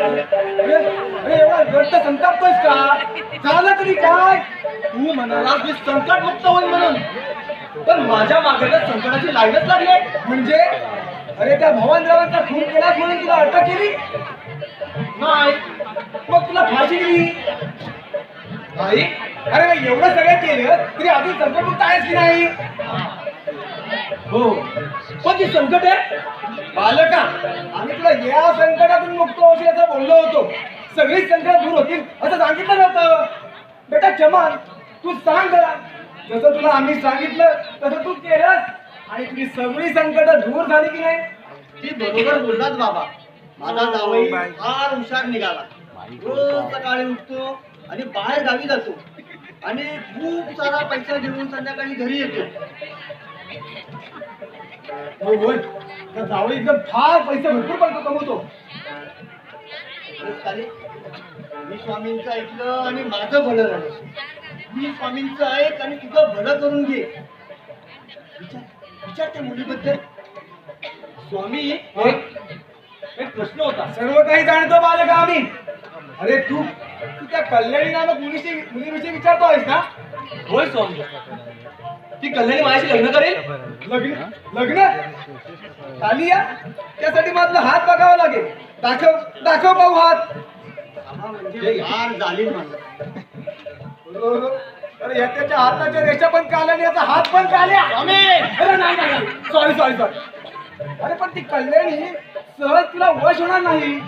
एवढा व्यर्थ संतापतोयस का? झालं तरी काय? तू म्हणाला मी संकट मुक्त होईल म्हणून. पण माझ्या मागेला संकटाची लाईनच लागली. म्हणजे? अरे त्या भवानरावांचा खून केलास म्हणून तुला अटक केली? नाही. मग तुला फाशी दिली? नाही. अरे मग एवढं सगळं केलं तरी अजून संकटमुक्त आहेस की नाही? हो. पण ती संकट आहे. बालका आम्ही तुला या संकटातून मुक्त होशील असं बोललो होतो. सगळी संकट दूर होतील असं सांगितलं नव्हतं. बेटा चमान तू सांग जरा. जसं तुला आम्ही सांगितलं तसं तू केलंस. आणि तुझी सगळी संकट दूर झाली की नाही ती बरोबर बोललाच बाबा. माझा जावई फार हुशार निघाला. रोज सकाळी उठतो आणि बाहेर गावी जातो. आणि खूप सारा पैसा घेऊन संध्याकाळी घरी येतो. होय होय. त्या जावळी एकदम फार पैसे भरपूर पण कमवतो मी स्वामींचं ऐकलं आणि माझं भलं झालं. मी स्वामींचं ऐक आणि तुझं भलं करून घे. विचार विचार त्या मुलीबद्दल. स्वामी एक प्रश्न होता. सर्व काही जाणतो बालका आम्ही. अरे तू तू त्या कल्याणी नामक मुलीशी मुलीविषयी विचारतो आहेस ना? होय स्वामी. ती कल्याणी माझ्याशी लग्न करेल? लग्न लग्न? आली या. त्यासाठी माझा हात बघावा लागेल. दाखव दाखव पाहू हात. बरोबर. अरे या त्याच्या हाताच्या रेषा पण काल्या आणि याचा हात पण काल्या. अरे नाही नाही सॉरी सॉरी सॉरी अरे पण ती कल्याणी सहज तुला वश होणार नाही.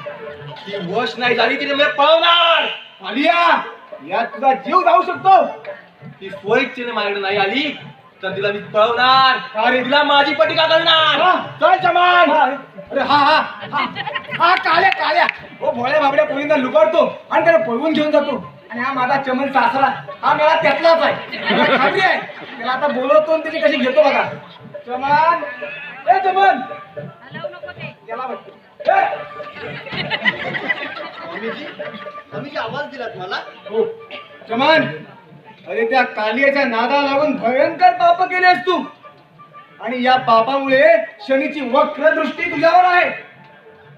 ती वश नाही झाली तिने मला पळवणार. आलिया यात तुझा जीव जाऊ शकतो. ती स्वइच्छेने माझ्याकडे नाही आली. तर तिला मी पळवणार. अरे. तिला माझी पटिका करणार. चल चमान अरे हा हा हा. हा काल्या काल्या. हो भोळ्या बाबड्या पोरींना लुबाडतो आणि त्याला पळवून घेऊन जातो. आणि हा माझा चमन सासरा. हा मला त्यातलाच आहे. मला खात्री आहे. त्याला आता बोलवतो आणि त्याची कशी घेतो बघा. चमन. ए चमन. याला बघतो ए! स्वामीजी स्वामीजी आवाज दिलात मला? हो. चमन. अरे त्या कालियाच्या नादा लागून भयंकर पाप केलेस तू. आणि या पापामुळे शनीची वक्र दृष्टी तुझ्यावर आहे.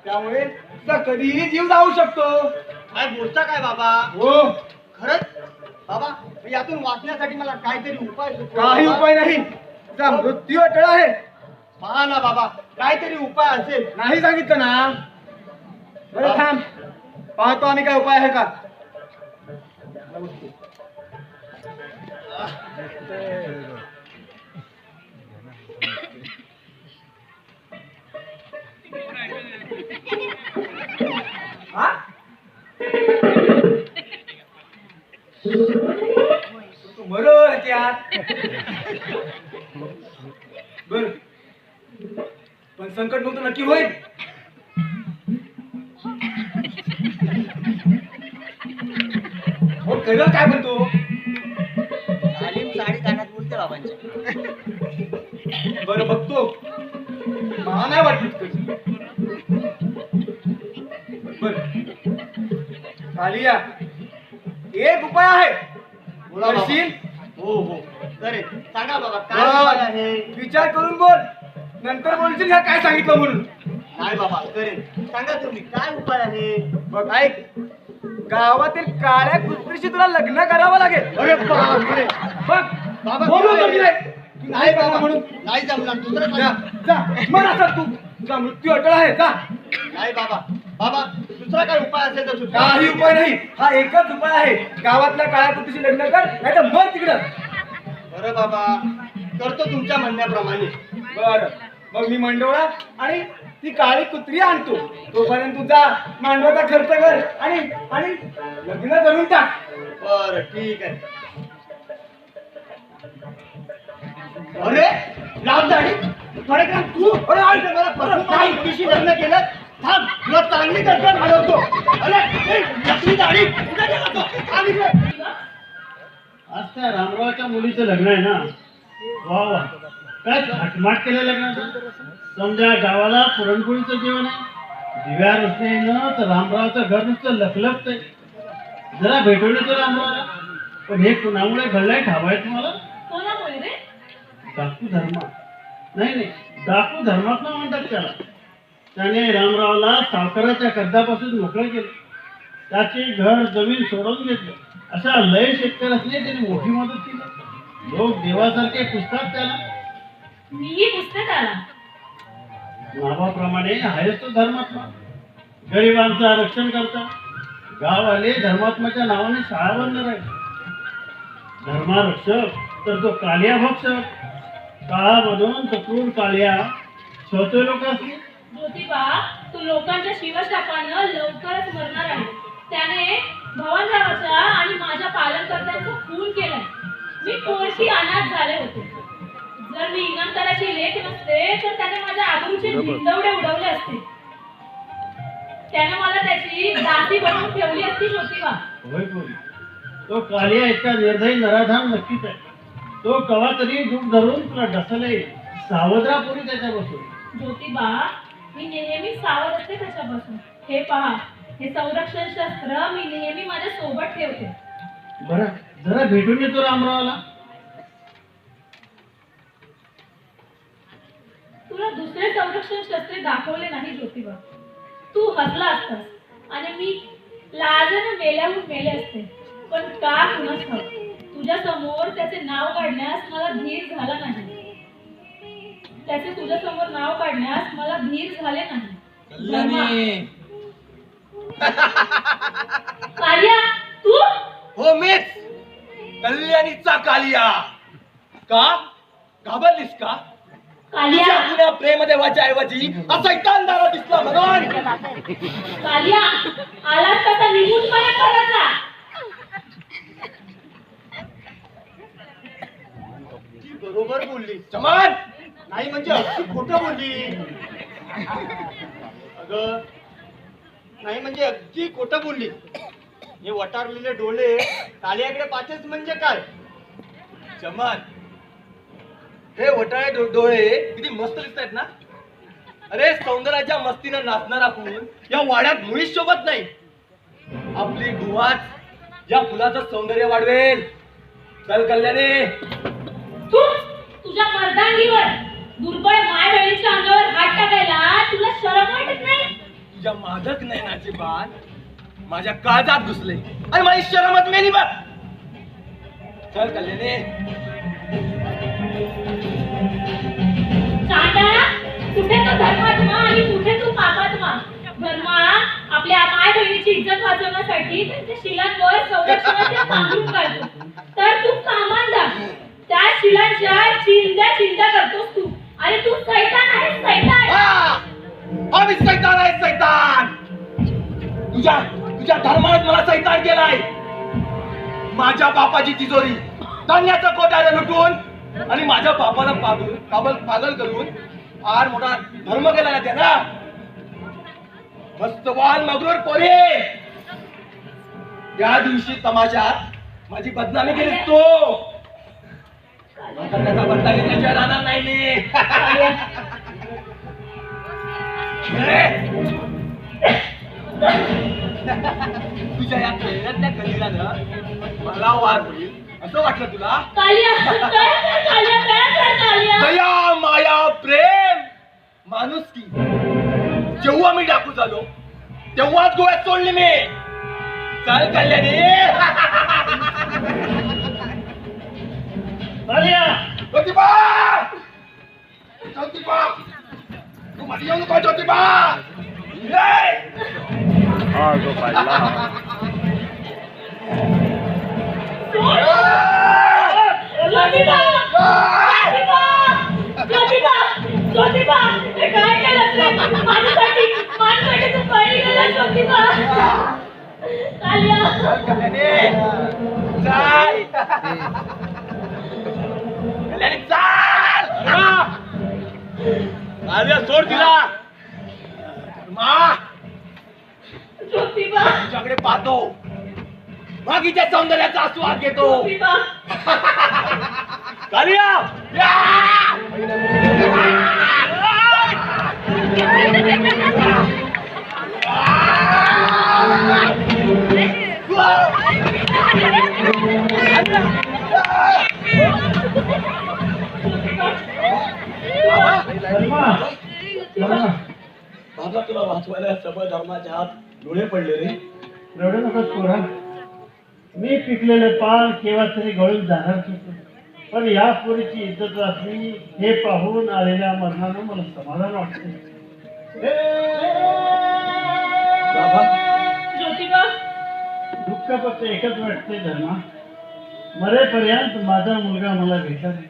त्यामुळे तुझा कधीही जीव जाऊ शकतो. काय बोलता काय बाबा? हो. खरंच? बाबा यातून वाचण्यासाठी मला काहीतरी उपाय काही. उपाय नाही. तुझा मृत्यू अटळ आहे. पहा ना बाबा काहीतरी उपाय असेल. नाही सांगितलं ना. बरं थांब. पाहतो आम्ही काय उपाय आहे का. बरोबर आहे त्यात बर पण संकट मुक्त नक्की होईल हो करेल काय म्हणतो? बरं बघतो. मला नाही वाटत कधी बर. आलिया एक उपाय आहे. बोला बाबा. करशील? हो हो. करेल सांगा बाबा काय. उपाय आहे? विचार करून बोल. नंतर बोलशील ह्या काय सांगितलं म्हणून? नाही बाबा करेल सांगा तुम्ही काय उपाय आहे? बघ ऐक. गावातील काळ्या कुत्रीशी तुला लग्न करावं लागेल. अरे बापरे. बघ. बाबा, बोलू मी नाही? नाही बाबा म्हणून. नाही जमणार दुसरं जा. जा. तू. तुझा मृत्यू अटळ आहे जा. नाही बाबा. बाबा दुसरा काय उपाय असेल तर सुचवा. काही उपाय नाही. हा एकच उपाय आहे. गावातल्या काळ्या कुत्रीशी लग्न कर नाही तर मर तिकडं. बरं बाबा. करतो तुमच्या म्हणण्याप्रमाणे. बर. मग मी मंडोळा आणि ती काळी कुत्री आणतो. तोपर्यंत तुझा मांडवाचा खर्च कर आणि आणि लग्न करून टाक. बर ठीक आहे. अरे लाभ झाली अरे का तू? अरे ऐक ना, मला परत काही मुलीशी लग्न केलं. थांब तुला चांगली दर्शन घालवतो. अरे ए, नकली दाढी. कुठे गेला तो? थांब इकडे. आज त्या रामरावच्या मुलीचं लग्न आहे ना? वा वा. काय हटमाट केलं लग्नाचं? समजा गावाला पुरणपोळीचं जेवण आहे दिव्या रस्ते ना तर रामरावचं घर नुसतं लखलखतंय जरा भेटवलं तर रामरावला. पण हे कुणामुळे घडलंय ठावाय तुम्हाला? कोणामुळे रे? डाकू धर्मा नाही नाही. डाकू धर्मात्मा म्हणतात त्याला. त्याने रामरावला सावकाराच्या कर्जापासून मोकळं केलं. त्याचे घर जमीन सोडून घेतलं. अशा लय शेतकऱ्यासने त्याने मोठी मदत केली. लोक देवासारखे पुस्तक त्याला. मीही पुस्तक आला नावाप्रमाणे आहेच तो धर्मात्मा. गरिबांचं रक्षण करता. गाववाले धर्मात्माच्या नावाने शाळा बंद राहील. धर्मारक्षक तर तो कालिया भक्षक काळामधून तो क्रूर कालिया छोटे लोक असले ज्योतिबा तू लोकांच्या शिवशापानं लवकरच मरणार आहे. त्याने भवनरावाच्या आणि माझ्या पालनकर्त्यांचं खून केलंय. मी कोणशी अनाथ झाले होते? जर मी इनामदाराची लेख नसते तर त्याने माझ्या आबरूचे भिंडवडे उडवले असते. त्याने मला त्याची दासी बनवून ठेवली असती ज्योतिबा. होय. तो कालिया इतका निर्दयी नराधाम नक्कीच आहे. तो कवा तरी दुःख धरून तुला ढसले. सावधरा पोरी त्याच्यापासून. ज्योतिबा मी नेहमी सावध असते त्याच्यापासून. हे पहा हे संरक्षण शस्त्र मी नेहमी माझ्या सोबत ठेवते. बरं जरा भेटून येतो रामरावला. तुला दुसरे संरक्षण शस्त्रे दाखवले नाही ज्योतिबा. तू हसला असतास. आणि मी लाजन मेल्याहून मेले असते. पण का कुणास तुझ्या समोर त्याचे नाव काढण्यास मला धीर झाला नाही. त्याचे तुझ्या समोर नाव काढण्यास मला धीर झाले नाही. कार्या तू? हो मीच. कल्याणीचा कालिया. का? घाबरलीस का? कालिया. पुण्या प्रेम देवाच्या ऐवजी असा इतानदारा दिसला म्हणून. कालिया आलास तसा निघून मला करायचा ती बरोबर बोलली. चमान! नाही म्हणजे अगदी खोटं बोलली. अगं नाही म्हणजे अगदी खोटं बोलली. हे वटारलेले डोळे कालियाकडे पाचच म्हणजे काय? चमन हे वटाळे डोळे किती मस्त दिसत आहेत ना? अरे सौंदर्याच्या मस्तीनं नाचणार आपण. या वाड्यात मुळीच शोभत नाही. आपली गुवाच या फुलाचं सौंदर्य वाढवेल. चल कल्याणी. तुझ्या मर्दांगीवर दुर्बळ माय बहिणीच्या अंगावर हात टाकायला तुला शरम वाटत नाही? तुझ्या मादक नयनाचे बाण माझ्या काळजात घुसले आणि माझी शरमत मेली बघ. चल कल्याणी. चांडाळा कुठे तो धर्मात्मा आणि कुठे तू पापात्मा? धर्मा आपल्या माय बहिणीची इज्जत वाचवण्यासाठी त्यांच्या शिलांवर संरक्षणाचे सैतान केलाय. माझ्या बापाची तिजोरी धान्याचं कोटारे लुटून आणि माझ्या बापाला पागल पागल पागल करून फार मोठा धर्म केला ना. त्याला मस्तवान मगरूर पोरे या दिवशी तमाशात माझी बदनामी केली तो. त्याचा बदला घेण्याच्या राहणार नाही मी. तुझ्या या खेळातल्या कलिरानं मला वार होईल. असं वाटलं तुला? दया माया प्रेम माणूस की. जेव्हा मी डाकू झालो तेव्हाच गोव्यात सोडली मी. चल कल्याणी. कालिया. ज्योतिबा! ज्योतिबा! तू मध्ये येऊ नको ज्योतिबा. ए! ज्योतिबा ज्योतिबा ज्योतिबा ज्योतिबा हे काय केलं रे माझ्यासाठी माझ्यासाठी तू पळी गेला ज्योतिबा कालिया चल कल्याणी चल कल्याणी चल आर्या सोड तिला मा ज्योतिबा तुझ्याकडे पाहतो. मागीच्या सौंदर्याचा आस्वाद घेतो. ज्योतिबा कालिया वाचवायला सबळ धर्माच्या हात डोळे पडले रे. रडू नकोस पोरा. मी पिकलेले पान केव्हा तरी गळून जाणार पण या पोरीची इज्जत वाचली हे पाहून आलेल्या मरणानं मला समाधान वाटते बाबा. ज्योतिबा. दुःख फक्त एकच वाटते धर्मा. मरेपर्यंत माझा मुलगा मला भेटला नाही.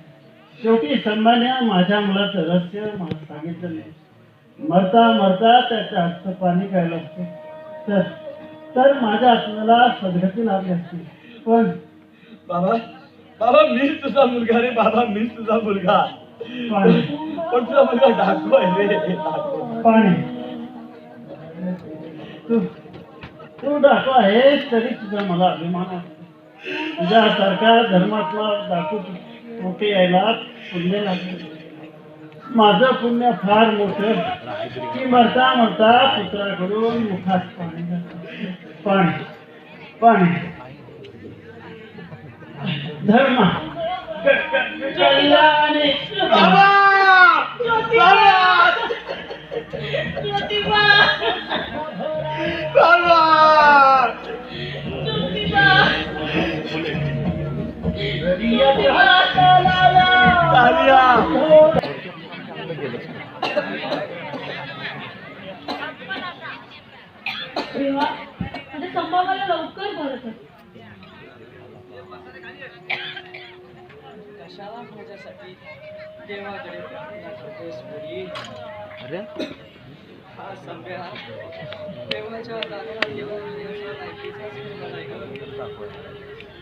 शेवटी संभान्या माझ्या मुलाचं रहस्य मला सांगितलं नाही. मरता मरता त्याच्या हातचं पाणी प्यायला असते तर तर माझ्या आत्म्याला सद्गती लाभली असते. पण बाबा बाबा मीच तुझा मुलगा रे बाबा मीच तुझा मुलगा. पाणी. पण तुझा मुलगा डाकू आहे रे. डाकू. पाणी. तू तू डाकू आहेस तरी तुझा मला अभिमान वाटतो तुझ्यासारखा धर्मातला डाकू मोठे यायला पुण्य लागले माझं पुण्य फार मोठं. की मरता मरता पुत्राकडून मुखात पाणी. पाणी पाणी. धर्म. कल्याणी. बाबा! ज्योतिबा! बाबा ज्योतिबा! तालिया माझ्या संभावाला लवकर बरं कर कशाला माझ्यासाठी देवाकडे प्रार्थना करतोस मुली हा सभ्य देवाच्या दाराला येऊन देवाच्या ग.